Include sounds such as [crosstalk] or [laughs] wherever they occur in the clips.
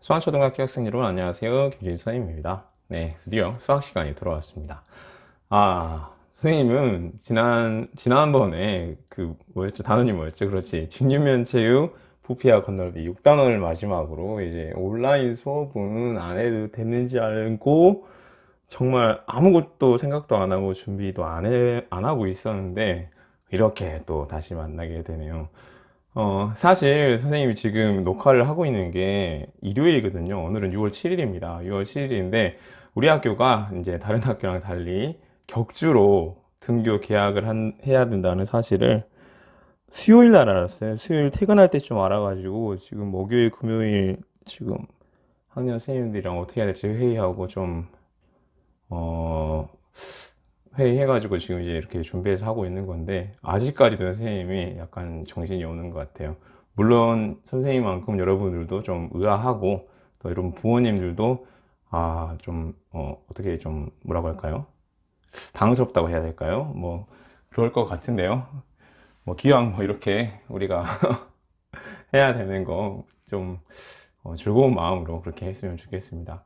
수학초등학교 학생 여러분 안녕하세요. 김진수 선생님입니다. 네, 드디어 수학 시간이 돌아왔습니다. 아, 선생님은 지난, 지난번에 그 뭐였죠? 단원이 뭐였죠? 그렇지. 중류면 체육, 부피와 건널비 6단원을 마지막으로 이제 온라인 수업은 안 해도 됐는지 알고 정말 아무것도 생각도 안 하고 준비도 안 해, 안 하고 있었는데 이렇게 또 다시 만나게 되네요. 어, 사실 선생님이 지금 녹화를 하고 있는 게 일요일이거든요. 오늘은 6월 7일입니다. 6월 7일인데 우리 학교가 이제 다른 학교랑 달리 격주로 등교 개학을 한- 해야 된다는 사실을 수요일 날 알았어요. 수요일 퇴근할 때쯤 알아가지고 지금 목요일, 금요일 지금 학년 선생님들이랑 어떻게 해야 될지 회의하고 좀 어, 회의해가지고 지금 이제 이렇게 준비해서 하고 있는 건데, 아직까지도 선생님이 약간 정신이 없는 것 같아요. 물론 선생님만큼 여러분들도 좀 의아하고, 또 여러분 부모님들도, 아, 좀, 어, 어떻게 좀, 뭐라고 할까요? 당황스럽다고 해야 될까요? 뭐, 그럴 것 같은데요. 뭐, 기왕 뭐 이렇게 우리가 [laughs] 해야 되는 거, 좀, 어, 즐거운 마음으로 그렇게 했으면 좋겠습니다.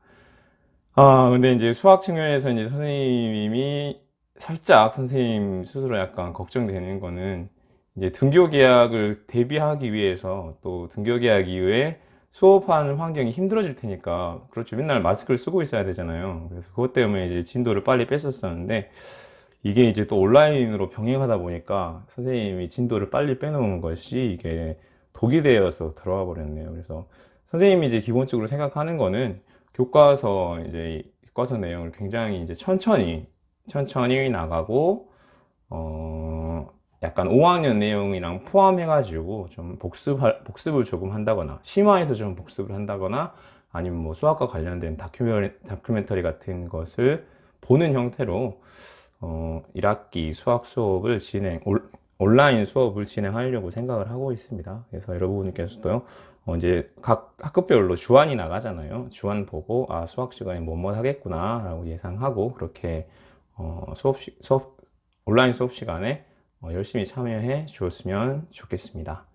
아, 근데 이제 수학 측면에서 이제 선생님이 살짝 선생님 스스로 약간 걱정되는 거는 이제 등교 계약을 대비하기 위해서 또 등교 계약 이후에 수업하는 환경이 힘들어질 테니까 그렇죠. 맨날 마스크를 쓰고 있어야 되잖아요. 그래서 그것 때문에 이제 진도를 빨리 뺐었었는데 이게 이제 또 온라인으로 병행하다 보니까 선생님이 진도를 빨리 빼놓은 것이 이게 독이 되어서 들어와 버렸네요. 그래서 선생님이 이제 기본적으로 생각하는 거는 교과서 이제 교과서 내용을 굉장히 이제 천천히 천천히 나가고 어 약간 5학년 내용이랑 포함해가지고 좀 복습 복습을 조금 한다거나 심화해서 좀 복습을 한다거나 아니면 뭐 수학과 관련된 다큐멘, 다큐멘터리 같은 것을 보는 형태로 어 1학기 수학 수업을 진행 올- 온라인 수업을 진행하려고 생각을 하고 있습니다. 그래서 여러분께서도 어, 이제 각 학급별로 주안이 나가잖아요. 주안 보고 아 수학 시간에 뭐뭐 하겠구나라고 예상하고 그렇게 어, 수업 시, 수업 온라인 수업 시간에 어, 열심히 참여해 주었으면 좋겠습니다.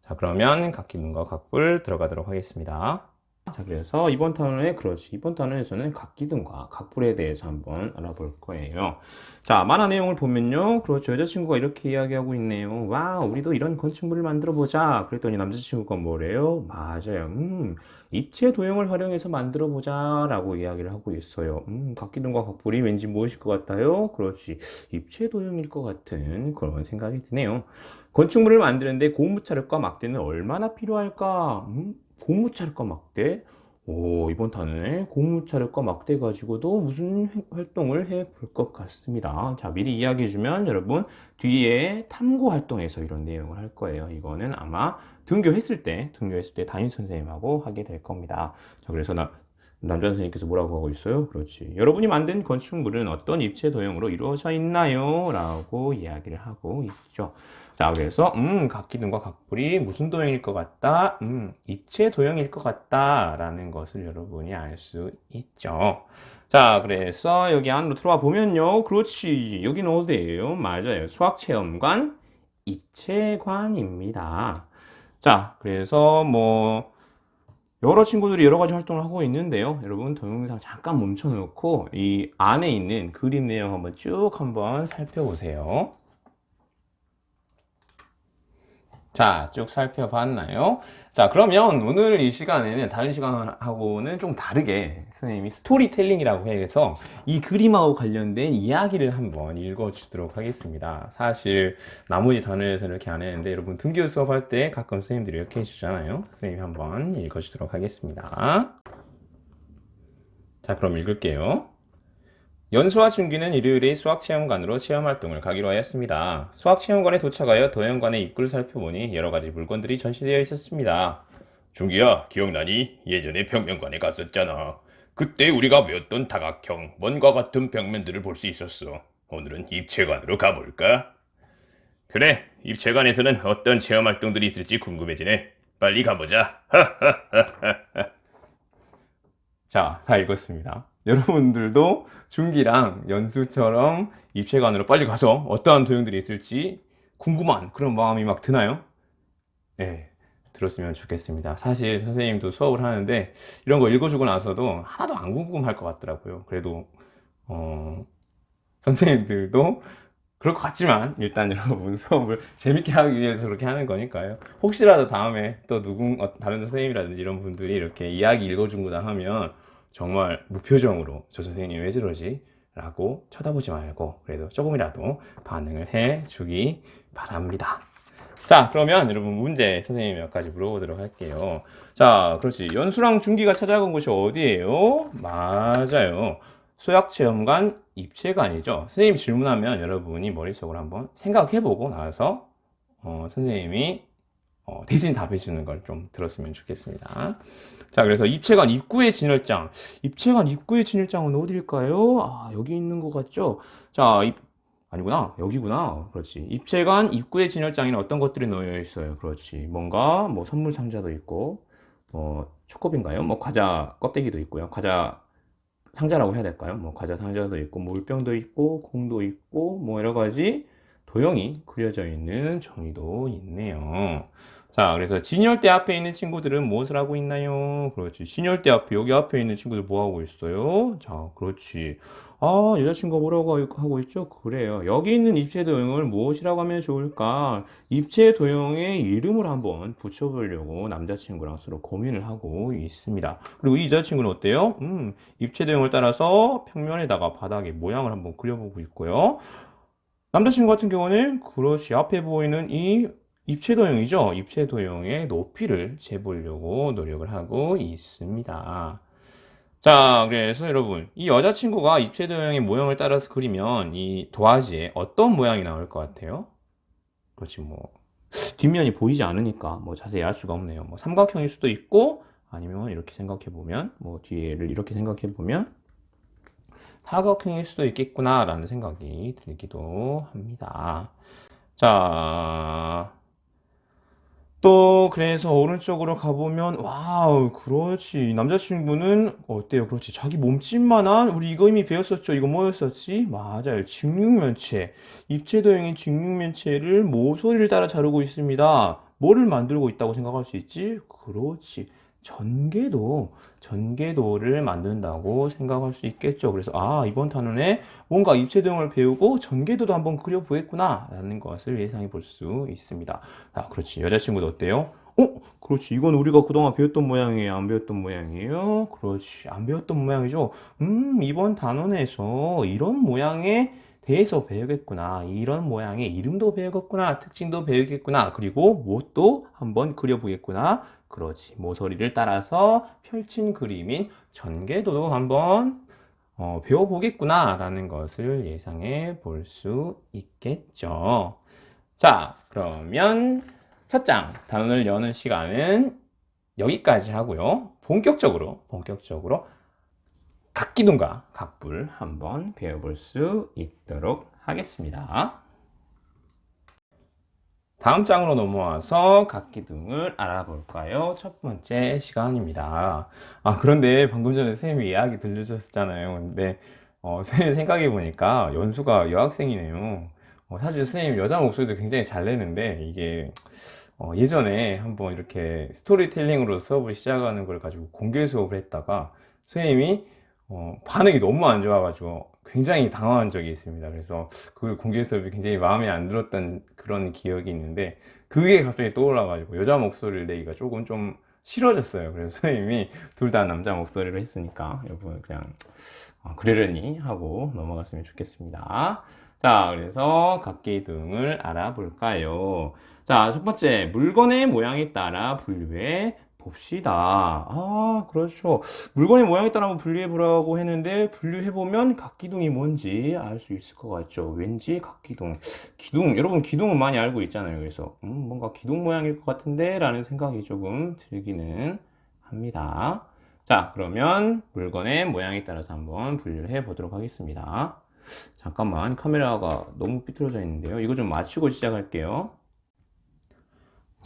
자 그러면 각기문과 각불 들어가도록 하겠습니다. 자 그래서 이번 탄원에 그렇지 이번 탄원에서는 각기등과 각불에 대해서 한번 알아볼 거예요. 자 만화 내용을 보면요 그렇죠 여자친구가 이렇게 이야기하고 있네요. 와 우리도 이런 건축물을 만들어 보자. 그랬더니 남자친구가 뭐래요? 맞아요. 음 입체 도형을 활용해서 만들어 보자 라고 이야기를 하고 있어요. 음 각기등과 각불이 왠지 무엇일 것 같아요? 그렇지 입체 도형일 것 같은 그런 생각이 드네요. 건축물을 만드는데 고무차력과 막대는 얼마나 필요할까? 음, 고무차력과 막대? 오, 이번 탄에 고무차력과 막대 가지고도 무슨 행- 활동을 해 볼 것 같습니다. 자, 미리 이야기해 주면 여러분 뒤에 탐구 활동에서 이런 내용을 할 거예요. 이거는 아마 등교했을 때, 등교했을 때 담임 선생님하고 하게 될 겁니다. 자, 그래서 나, 남자 선생님께서 뭐라고 하고 있어요? 그렇지. 여러분이 만든 건축물은 어떤 입체 도형으로 이루어져 있나요? 라고 이야기를 하고 있죠. 자, 그래서, 음, 각기등과 각불이 무슨 도형일 것 같다? 음, 입체 도형일 것 같다. 라는 것을 여러분이 알 수 있죠. 자, 그래서 여기 안으로 들어와 보면요. 그렇지. 여기는 어디예요? 맞아요. 수학체험관, 입체관입니다. 자, 그래서 뭐, 여러 친구들이 여러 가지 활동을 하고 있는데요. 여러분 동영상 잠깐 멈춰놓고 이 안에 있는 그림 내용 한번 쭉 한번 살펴보세요. 자, 쭉 살펴봤나요? 자, 그러면 오늘 이 시간에는 다른 시간하고는 좀 다르게 선생님이 스토리텔링이라고 해서 이 그림하고 관련된 이야기를 한번 읽어주도록 하겠습니다. 사실 나머지 단어에서는 이렇게 안 했는데 여러분 등교 수업할 때 가끔 선생님들이 이렇게 해주잖아요. 선생님이 한번 읽어주도록 하겠습니다. 자, 그럼 읽을게요. 연수와 준기는 일요일에 수학체험관으로 체험활동을 가기로 하였습니다. 수학체험관에 도착하여 도형관의 입구를 살펴보니 여러 가지 물건들이 전시되어 있었습니다. 준기야, 기억나니? 예전에 벽면관에 갔었잖아. 그때 우리가 배웠던 다각형, 원과 같은 벽면들을 볼 수 있었어. 오늘은 입체관으로 가볼까? 그래, 입체관에서는 어떤 체험활동들이 있을지 궁금해지네. 빨리 가보자. [laughs] 자, 다 읽었습니다. 여러분들도 준기랑 연수처럼 입체관으로 빨리 가서 어떠한 도형들이 있을지 궁금한 그런 마음이 막 드나요? 네, 들었으면 좋겠습니다. 사실 선생님도 수업을 하는데 이런 거 읽어주고 나서도 하나도 안 궁금할 것 같더라고요. 그래도 어, 선생님들도 그럴 것 같지만 일단 [laughs] 여러분 수업을 재밌게 하기 위해서 그렇게 하는 거니까요. 혹시라도 다음에 또 누군 어, 다른 선생님이라든지 이런 분들이 이렇게 이야기 읽어준거나 하면 정말 무표정으로 저 선생님 왜 저러지? 라고 쳐다보지 말고 그래도 조금이라도 반응을 해 주기 바랍니다. 자, 그러면 여러분 문제 선생님 몇 가지 물어보도록 할게요. 자, 그렇지. 연수랑 중기가 찾아간 곳이 어디예요? 맞아요. 소약체험관 입체관이죠. 선생님 질문하면 여러분이 머릿속으로 한번 생각해보고 나서 어, 선생님이 어, 대신 답해주는 걸 좀 들었으면 좋겠습니다. 자, 그래서 입체관 입구의 진열장. 입체관 입구의 진열장은 어딜까요? 아, 여기 있는 것 같죠? 자, 입, 아니구나. 여기구나. 그렇지. 입체관 입구의 진열장에는 어떤 것들이 놓여 있어요? 그렇지. 뭔가, 뭐, 선물 상자도 있고, 뭐, 초코비인가요? 뭐, 과자 껍데기도 있고요. 과자 상자라고 해야 될까요? 뭐, 과자 상자도 있고, 물병도 있고, 공도 있고, 뭐, 여러 가지 도형이 그려져 있는 종이도 있네요. 자, 그래서 진열대 앞에 있는 친구들은 무엇을 하고 있나요? 그렇지. 진열대 앞에, 여기 앞에 있는 친구들 뭐 하고 있어요? 자, 그렇지. 아, 여자친구가 뭐라고 하고 있죠? 그래요. 여기 있는 입체 도형을 무엇이라고 하면 좋을까? 입체 도형의 이름을 한번 붙여보려고 남자친구랑 서로 고민을 하고 있습니다. 그리고 이 여자친구는 어때요? 음, 입체 도형을 따라서 평면에다가 바닥에 모양을 한번 그려보고 있고요. 남자친구 같은 경우는 그렇지. 앞에 보이는 이 입체 도형이죠. 입체 도형의 높이를 재보려고 노력을 하고 있습니다. 자, 그래서 여러분, 이 여자친구가 입체 도형의 모형을 따라서 그리면 이 도화지에 어떤 모양이 나올 것 같아요? 그렇지, 뭐, 뒷면이 보이지 않으니까 뭐 자세히 알 수가 없네요. 뭐 삼각형일 수도 있고, 아니면 이렇게 생각해 보면, 뭐 뒤에를 이렇게 생각해 보면, 사각형일 수도 있겠구나라는 생각이 들기도 합니다. 자, 또 그래서 오른쪽으로 가보면 와우 그렇지. 남자친구는 어때요? 그렇지. 자기 몸집만한 우리 이거 이미 배웠었죠. 이거 뭐였었지? 맞아요. 직육면체. 입체 도형인 직육면체를 모서리를 따라 자르고 있습니다. 뭐를 만들고 있다고 생각할 수 있지? 그렇지 전개도 전개도를 만든다고 생각할 수 있겠죠. 그래서 아 이번 단원에 뭔가 입체도형을 배우고 전개도도 한번 그려보겠구나 라는 것을 예상해 볼 수 있습니다. 아 그렇지 여자친구도 어때요? 어? 그렇지. 이건 우리가 그동안 배웠던 모양이에요? 안 배웠던 모양이에요? 그렇지. 안 배웠던 모양이죠? 음, 이번 단원에서 이런 모양의 대해서 배우겠구나. 이런 모양의 이름도 배우겠구나. 특징도 배우겠구나. 그리고 못도 한번 그려보겠구나. 그렇지. 모서리를 따라서 펼친 그림인 전개도도 한번 어, 배워보겠구나. 라는 것을 예상해 볼 수 있겠죠. 자, 그러면 첫 장 단원을 여는 시간은 여기까지 하고요. 본격적으로, 본격적으로 각기둥과 각불 한번 배워볼 수 있도록 하겠습니다. 다음 장으로 넘어와서 각기둥을 알아볼까요? 첫 번째 시간입니다. 아, 그런데 방금 전에 선생님이 이야기 들려주셨잖아요. 근데, 어, [laughs] 선생님 생각해보니까 연수가 여학생이네요. 어, 사실 선생님 여자 목소리도 굉장히 잘 내는데, 이게, 어, 예전에 한번 이렇게 스토리텔링으로 수업을 시작하는 걸 가지고 공개 수업을 했다가, 선생님이 어, 반응이 너무 안 좋아가지고 굉장히 당황한 적이 있습니다. 그래서 그 공개 수업이 굉장히 마음에 안 들었던 그런 기억이 있는데 그게 갑자기 떠올라가지고 여자 목소리를 내기가 조금 좀 싫어졌어요. 그래서 [laughs] 선생님이 둘 다 남자 목소리로 했으니까 여러분 그냥 어, 그러려니 하고 넘어갔으면 좋겠습니다. 자, 그래서 각기 등을 알아볼까요? 자, 첫 번째, 물건의 모양에 따라 분류해 봅시다. 아, 그렇죠. 물건의 모양에 따라 한번 분류해 보라고 했는데 분류해 보면 각기둥이 뭔지 알 수 있을 것 같죠. 왠지 각기둥. 기둥. 여러분 기둥은 많이 알고 있잖아요. 그래서 음, 뭔가 기둥 모양일 것 같은데라는 생각이 조금 들기는 합니다. 자, 그러면 물건의 모양에 따라서 한번 분류를 해 보도록 하겠습니다. 잠깐만 카메라가 너무 삐뚤어져 있는데요. 이거 좀 맞추고 시작할게요.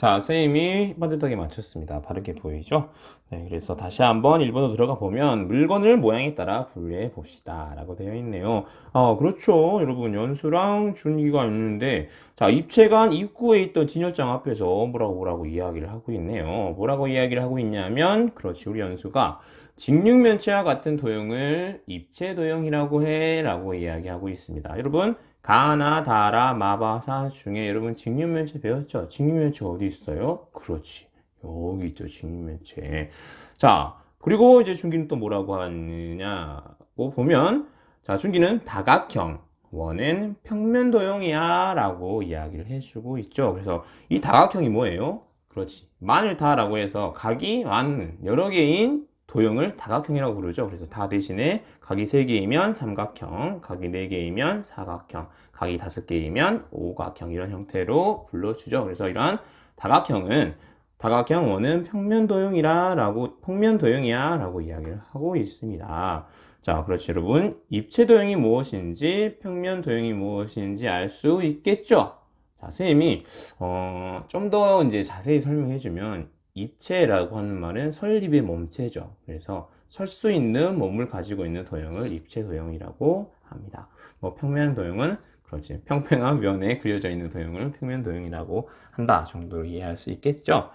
자, 선생님이 반듯하게 맞췄습니다. 바르게 보이죠? 네, 그래서 다시 한번 1번으로 들어가 보면 물건을 모양에 따라 분류해 봅시다. 라고 되어 있네요. 아, 그렇죠. 여러분, 연수랑 준기가 있는데, 자, 입체관 입구에 있던 진열장 앞에서 뭐라고 뭐라고 이야기를 하고 있네요. 뭐라고 이야기를 하고 있냐면, 그렇지, 우리 연수가 직육면체와 같은 도형을 입체 도형이라고 해. 라고 이야기하고 있습니다. 여러분, 가나, 다라, 마바사 중에 여러분 직육면체 배웠죠? 직육면체 어디 있어요? 그렇지. 여기 있죠. 직육면체. 자, 그리고 이제 중기는 또 뭐라고 하느냐고 보면, 자, 중기는 다각형. 원은 평면 도형이야 라고 이야기를 해주고 있죠. 그래서 이 다각형이 뭐예요? 그렇지. 만을 다라고 해서 각이 많은 여러 개인 도형을 다각형이라고 부르죠. 그래서 다 대신에 각이 3개이면 삼각형, 각이 4개이면 사각형, 각이 5개이면 오각형 이런 형태로 불러주죠. 그래서 이러한 다각형은 다각형 원은 평면 도형이라 라고 평면 도형이야 라고 이야기를 하고 있습니다. 자, 그렇지 여러분. 입체 도형이 무엇인지 평면 도형이 무엇인지 알 수 있겠죠? 자, 선생님이 어, 좀 더 이제 자세히 설명해 주면 입체라고 하는 말은 설립의 몸체죠. 그래서 설 수 있는 몸을 가지고 있는 도형을 입체 도형이라고 합니다. 뭐 평면 도형은 그렇지. 평평한 면에 그려져 있는 도형을 평면 도형이라고 한다 정도로 이해할 수 있겠죠.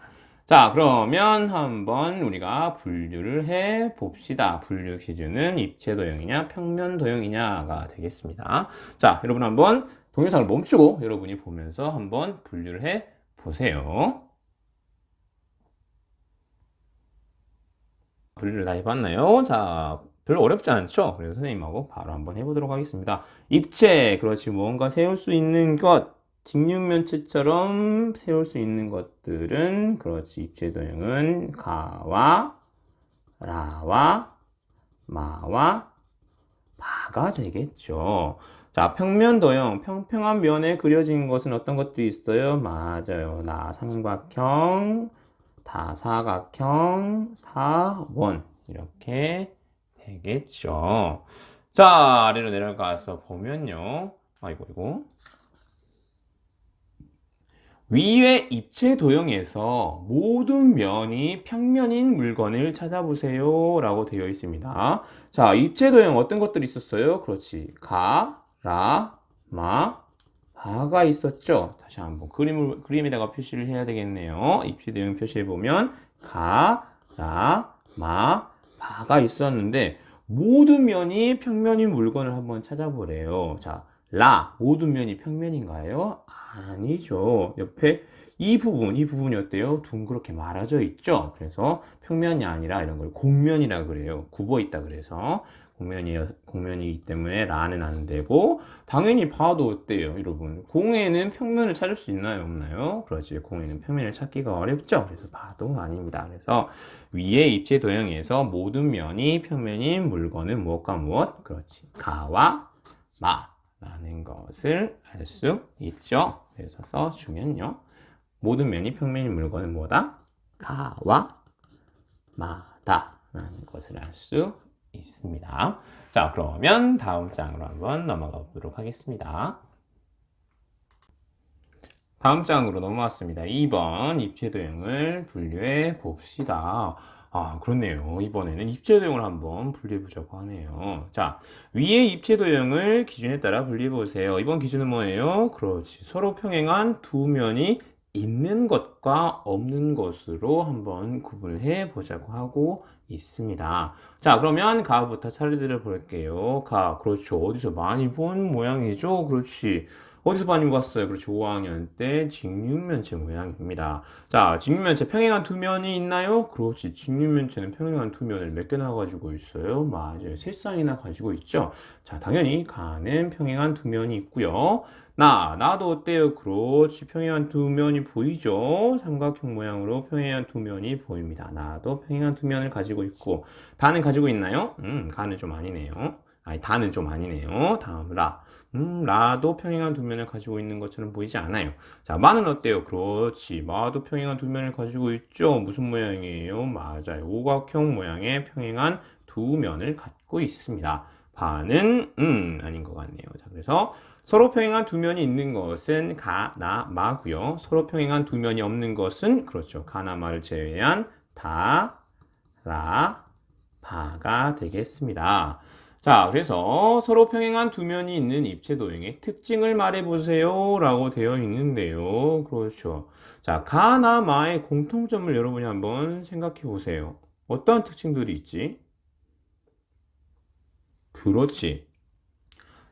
자, 그러면 한번 우리가 분류를 해 봅시다. 분류 기준은 입체 도형이냐 평면 도형이냐가 되겠습니다. 자, 여러분 한번 동영상을 멈추고 여러분이 보면서 한번 분류를 해 보세요. 분류를 다 해봤나요? 자, 별로 어렵지 않죠? 그래서 선생님하고 바로 한번 해보도록 하겠습니다. 입체, 그렇지. 무언가 세울 수 있는 것, 직육면체처럼 세울 수 있는 것들은, 그렇지. 입체 도형은 가와, 라와, 마와, 바가 되겠죠. 자, 평면 도형, 평평한 면에 그려진 것은 어떤 것들이 있어요? 맞아요. 나 삼각형, 다사각형, 사원 이렇게 되겠죠. 자, 아래로 내려가서 보면요. 아이고, 이거. 위의 입체 도형에서 모든 면이 평면인 물건을 찾아보세요. 라고 되어 있습니다. 자, 입체 도형 어떤 것들이 있었어요? 그렇지. 가, 라, 마, 바가 있었죠. 다시 한번 그림을 그림에다가 표시를 해야 되겠네요. 입시 대응 표시해 보면 가, 라, 마, 바가 있었는데 모든 면이 평면인 물건을 한번 찾아보래요. 자, 라 모든 면이 평면인가요? 아니죠. 옆에 이 부분, 이 부분이 어때요? 둥그렇게 말아져 있죠. 그래서 평면이 아니라 이런 걸 곡면이라 그래요. 굽어 있다 그래서 공면이 공면이기 때문에 라는 안 되고 당연히 봐도 어때요, 여러분? 공에는 평면을 찾을 수 있나요, 없나요? 그렇지, 공에는 평면을 찾기가 어렵죠. 그래서 봐도 아닙니다. 그래서 위의 입체 도형에서 모든 면이 평면인 물건은 무엇과 무엇? 그렇지, 가와 마라는 것을 알 수 있죠. 그래서 써주면요, 모든 면이 평면인 물건은 뭐다? 가와 마다 라는 것을 알 수 있습니다. 자, 그러면 다음 장으로 한번 넘어가 보도록 하겠습니다. 다음 장으로 넘어왔습니다. 2번 입체 도형을 분류해 봅시다. 아, 그렇네요. 이번에는 입체 도형을 한번 분류해 보자고 하네요. 자, 위의 입체 도형을 기준에 따라 분류해 보세요. 이번 기준은 뭐예요? 그렇지. 서로 평행한 두 면이 있는 것과 없는 것으로 한번 구분해 보자고 하고 있습니다. 자, 그러면 가부터 차례대로 볼게요. 가, 그렇죠. 어디서 많이 본 모양이죠? 그렇지. 어디서 많이 봤어요? 그렇죠. 5학년 때 직육면체 모양입니다. 자, 직육면체 평행한 두 면이 있나요? 그렇지. 직육면체는 평행한 두 면을 몇 개나 가지고 있어요? 맞아요. 세 쌍이나 가지고 있죠. 자, 당연히 가는 평행한 두 면이 있고요. 나, 나도 어때요? 그렇지. 평행한 두 면이 보이죠? 삼각형 모양으로 평행한 두 면이 보입니다. 나도 평행한 두 면을 가지고 있고, 다는 가지고 있나요? 음, 가는 좀 아니네요. 아니, 다는 좀 아니네요. 다음, 라. 음, 라도 평행한 두 면을 가지고 있는 것처럼 보이지 않아요. 자, 마는 어때요? 그렇지. 마도 평행한 두 면을 가지고 있죠? 무슨 모양이에요? 맞아요. 오각형 모양의 평행한 두 면을 갖고 있습니다. 바는 음 아닌 것 같네요. 자 그래서 서로 평행한 두 면이 있는 것은 가, 나, 마고요. 서로 평행한 두 면이 없는 것은 그렇죠. 가나 마를 제외한 다, 라, 바가 되겠습니다. 자, 그래서 서로 평행한 두 면이 있는 입체 도형의 특징을 말해 보세요. 라고 되어 있는데요. 그렇죠. 자, 가나 마의 공통점을 여러분이 한번 생각해 보세요. 어떠한 특징들이 있지? 그렇지.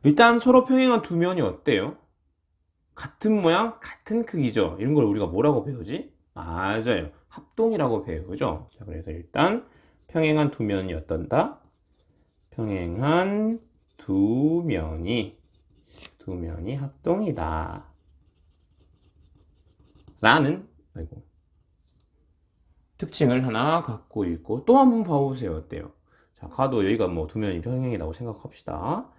일단 서로 평행한 두 면이 어때요? 같은 모양, 같은 크기죠. 이런 걸 우리가 뭐라고 배우지? 맞아요. 합동이라고 배우죠. 자, 그래서 일단 평행한 두 면이 어떤다? 평행한 두 면이 두 면이 합동이다. 라는 아이고, 특징을 하나 갖고 있고 또 한 번 봐보세요. 어때요? 자, 가도 여기가 뭐 두 면이 평행이라고 생각합시다.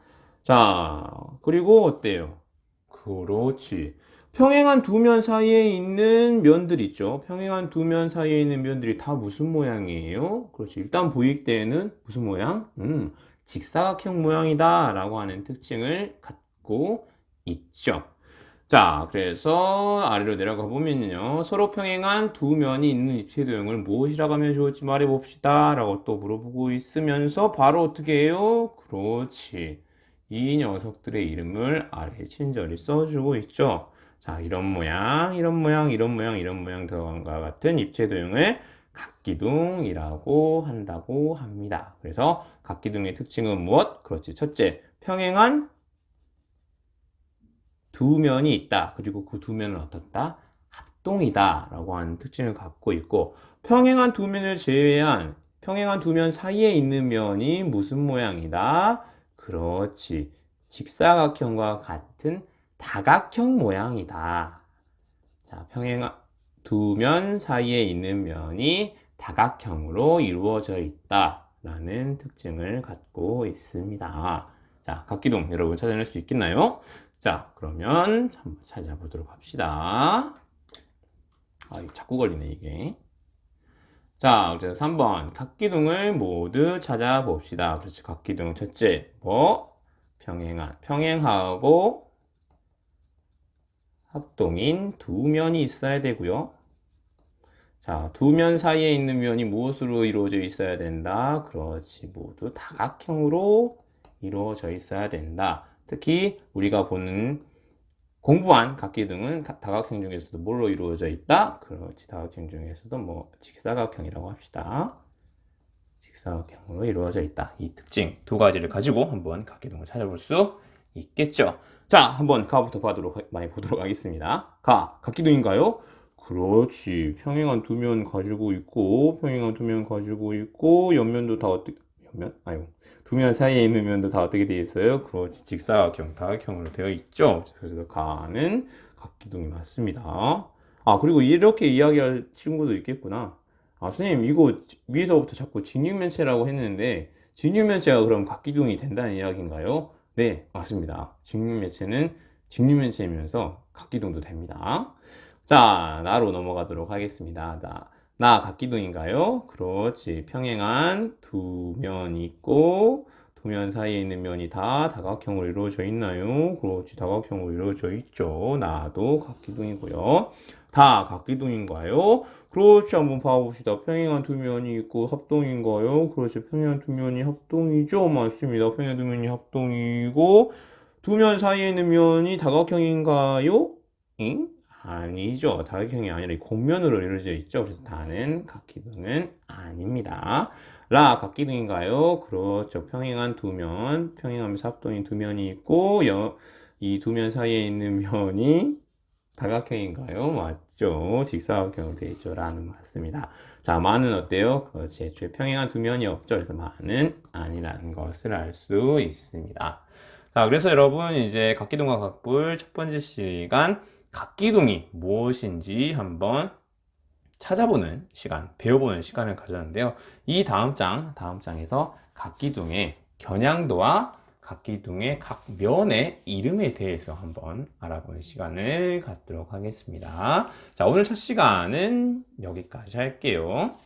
자, 그리고 어때요? 그렇지. 평행한 두 면 사이에 있는 면들 있죠. 평행한 두 면 사이에 있는 면들이 다 무슨 모양이에요? 그렇지. 일단 보일 때는 무슨 모양? 음, 직사각형 모양이다 라고 하는 특징을 갖고 있죠. 자, 그래서 아래로 내려가 보면요. 서로 평행한 두 면이 있는 입체 도형을 무엇이라고 하면 좋을지 말해 봅시다. 라고 또 물어보고 있으면서 바로 어떻게 해요? 그렇지. 이 녀석들의 이름을 아래 친절히 써주고 있죠. 자, 이런 모양, 이런 모양, 이런 모양, 이런 모양 들어간과 같은 입체 도형을 각기둥이라고 한다고 합니다. 그래서 각기둥의 특징은 무엇? 그렇지. 첫째, 평행한 두 면이 있다. 그리고 그 두 면은 어떻다? 합동이다. 라고 하는 특징을 갖고 있고, 평행한 두 면을 제외한 평행한 두 면 사이에 있는 면이 무슨 모양이다? 그렇지. 직사각형과 같은 다각형 모양이다. 자, 평행한 두면 사이에 있는 면이 다각형으로 이루어져 있다. 라는 특징을 갖고 있습니다. 자, 각기둥 여러분 찾아낼 수 있겠나요? 자, 그러면 한번 찾아보도록 합시다. 아, 자꾸 걸리네, 이게. 자, 그래서 3번. 각기둥을 모두 찾아봅시다. 그렇지. 각기둥 첫째, 뭐? 평행한. 평행하고 합동인 두 면이 있어야 되고요. 자, 두 면 사이에 있는 면이 무엇으로 이루어져 있어야 된다? 그렇지. 모두 다각형으로 이루어져 있어야 된다. 특히 우리가 보는 공부한 각기 등은 가- 다각형 중에서도 뭘로 이루어져 있다? 그렇지. 다각형 중에서도 뭐 직사각형이라고 합시다. 직사각형으로 이루어져 있다. 이 특징 두 가지를 가지고 한번 각기등을 찾아볼 수 있겠죠. 자, 한번 가부터 봐도록 하- 많이 보도록 하겠습니다. 가 각기등인가요? 그렇지. 평행한 두 면 가지고 있고 평행한 두 면 가지고 있고 옆면도 다 어떻게 옆면? 아유. 두 면 사이에 있는 면도 다 어떻게 되어 있어요? 그렇지. 직사각형, 다각형으로 되어 있죠. 그래서 가는 각기둥이 맞습니다. 아, 그리고 이렇게 이야기할 친구도 있겠구나. 아, 선생님, 이거 위에서부터 자꾸 직육면체라고 했는데, 직육면체가 그럼 각기둥이 된다는 이야기인가요? 네, 맞습니다. 직육면체는 직육면체이면서 각기둥도 됩니다. 자, 나로 넘어가도록 하겠습니다. 나, 나 각기둥인가요? 그렇지. 평행한 두 면이 있고, 두 면 사이에 있는 면이 다 다각형으로 이루어져 있나요? 그렇지. 다각형으로 이루어져 있죠. 나도 각기둥이고요. 다 각기둥인가요? 그렇지. 한번 봐봅시다. 평행한 두 면이 있고 합동인가요? 그렇지. 평행한 두 면이 합동이죠. 맞습니다. 평행한 두 면이 합동이고, 두 면 사이에 있는 면이 다각형인가요? 응? 아니죠. 다각형이 아니라 이 곡면으로 이루어져 있죠. 그래서 다는 각기둥은 아닙니다. 라 각기둥인가요? 그렇죠. 평행한 두 면, 평행하면서 합동인 두 면이 있고 이 두 면 사이에 있는 면이 다각형인가요? 맞죠. 직사각형으로 되어 있죠. 라는 맞습니다. 자, 마는 어때요? 그렇지. 애초에 평행한 두 면이 없죠. 그래서 마는 아니라는 것을 알 수 있습니다. 자, 그래서 여러분 이제 각기둥과 각불 첫 번째 시간 각기둥이 무엇인지 한번 찾아보는 시간, 배워보는 시간을 가졌는데요. 이 다음 장, 다음 장에서 각기둥의 겨냥도와 각 기둥의 각 면의 이름에 대해서 한번 알아보는 시간을 갖도록 하겠습니다. 자, 오늘 첫 시간은 여기까지 할게요.